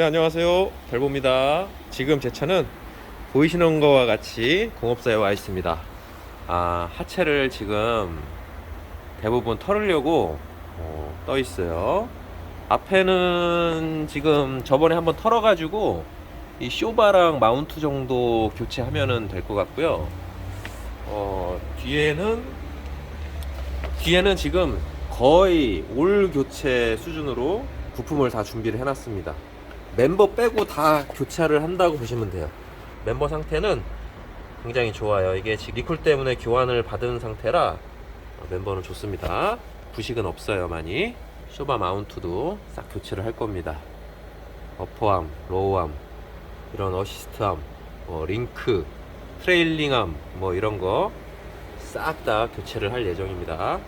네 안녕하세요. 달보입니다. 지금 제 차는 보이시는 것과 같이 공업사에 와 있습니다. 아 하체를 지금 대부분 털으려고 어, 떠 있어요. 앞에는 지금 저번에 한번 털어 가지고 이 쇼바랑 마운트 정도 교체하면은 될 것 같고요. 어 뒤에는 뒤에는 지금 거의 올 교체 수준으로 부품을 다 준비를 해놨습니다. 멤버 빼고 다 교체를 한다고 보시면 돼요. 멤버 상태는 굉장히 좋아요. 이게 리콜 때문에 교환을 받은 상태라 어, 멤버는 좋습니다. 부식은 없어요, 많이. 쇼바 마운트도 싹 교체를 할 겁니다. 어퍼암, 로우암, 이런 어시스트암, 뭐 링크, 트레일링암, 뭐 이런 거 싹 다 교체를 할 예정입니다.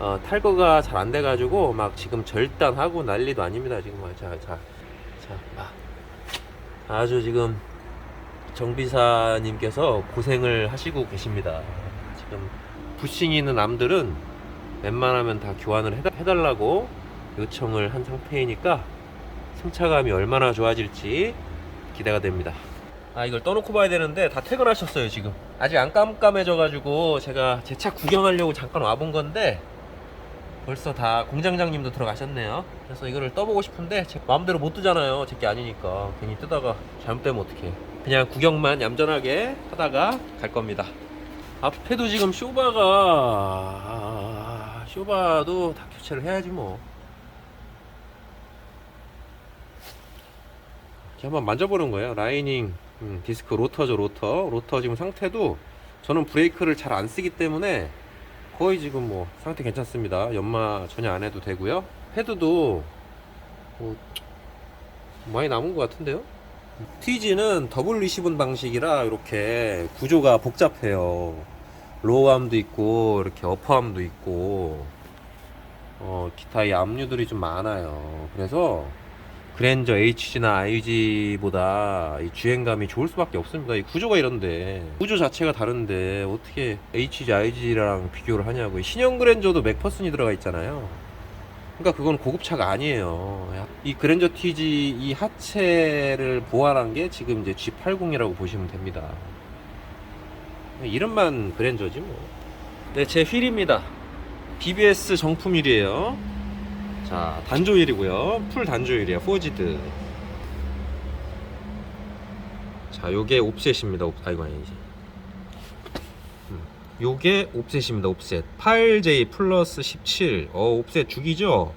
어, 탈거가 잘 안 돼가지고 막 지금 절단하고 난리도 아닙니다. 지금 자, 자, 자, 아. 아주 지금 정비사님께서 고생을 하시고 계십니다. 지금 부싱이 있는 암들은 웬만하면 다 교환을 해달라고 요청을 한 상태이니까 승차감이 얼마나 좋아질지 기대가 됩니다. 아 이걸 떠놓고 봐야 되는데 다 퇴근하셨어요 지금 아직 안 깜깜해져가지고 제가 제 차 구경하려고 잠깐 와본 건데 벌써 다 공장장님도 들어가셨네요. 그래서 이거를 떠보고 싶은데 제 마음대로 못 뜨잖아요. 제게 아니니까. 괜히 뜨다가 잘못되면 어떡해. 그냥 구경만 얌전하게 하다가 갈 겁니다. 앞에도 지금 쇼바가 아, 쇼바도 다 교체를 해야지 뭐. 한번 만져보는 거예요. 라이닝 음, 디스크 로터죠 로터. 로터 지금 상태도 저는 브레이크를 잘 안 쓰기 때문에 거의 지금 뭐 상태 괜찮습니다. 연마 전혀 안 해도 되고요. 헤드도 뭐 많이 남은 것 같은데요. TG는 더블 리시븐 방식이라 이렇게 구조가 복잡해요. 로우암도 있고 이렇게 어퍼암도 있고 어, 기타 이 압류들이 좀 많아요. 그래서 그랜저 HG나 IG보다 이 주행감이 좋을 수밖에 없습니다. 이 구조가 이런데 구조 자체가 다른데 어떻게 HG, IG랑 비교를 하냐고. 이 신형 그랜저도 맥퍼슨이 들어가 있잖아요. 그러니까 그건 고급차가 아니에요. 이 그랜저 TG 이 하체를 보완한 게 지금 이제 G80이라고 보시면 됩니다. 이름만 그랜저지 뭐. 네, 제 휠입니다. BBS 정품 휠이에요. 자, 단조일이고요. 풀 단조일이에요. 포지드. 자, 요게 옵셋입니다. 옵, 아이고 아니지. 음, 요게 옵셋입니다. 옵셋. 8J 플러스 17. 어, 옵셋 죽이죠?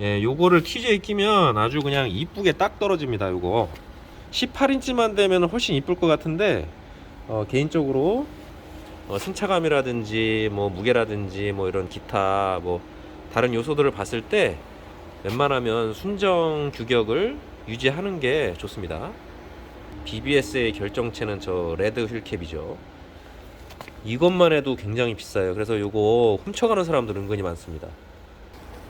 예, 요거를 TJ에 끼면 아주 그냥 이쁘게 딱 떨어집니다. 요거. 18인치만 되면 훨씬 이쁠 것 같은데 어, 개인적으로 어, 승차감이라든지 뭐 무게라든지 뭐 이런 기타 뭐 다른 요소들을 봤을 때 웬만하면 순정 규격을 유지하는 게 좋습니다. BBS의 결정체는 저 레드 휠캡이죠. 이것만 해도 굉장히 비싸요. 그래서 요거 훔쳐가는 사람들 은근히 많습니다.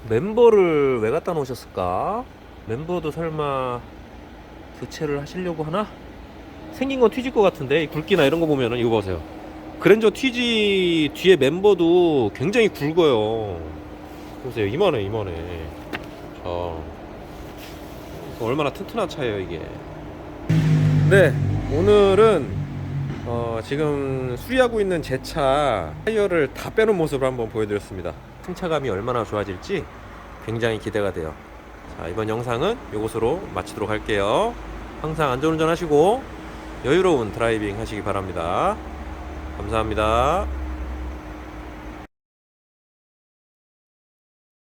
멤버를 왜 갖다 놓으셨을까? 멤버도 설마 교체를 하시려고 하나? 생긴 건 튀질 것 같은데 이 굵기나 이런 거 보면은 이거 보세요. 그랜저 TG 뒤에 멤버도 굉장히 굵어요. 보세요. 이만해 이만해 자 이거 얼마나 튼튼한 차예요 이게. 네 오늘은 어, 지금 수리하고 있는 제 차 타이어를 다 빼놓은 모습을 한번 보여드렸습니다. 승차감이 얼마나 좋아질지 굉장히 기대가 돼요. 자 이번 영상은 이것으로 마치도록 할게요. 항상 안전운전 하시고 여유로운 드라이빙 하시기 바랍니다. 감사합니다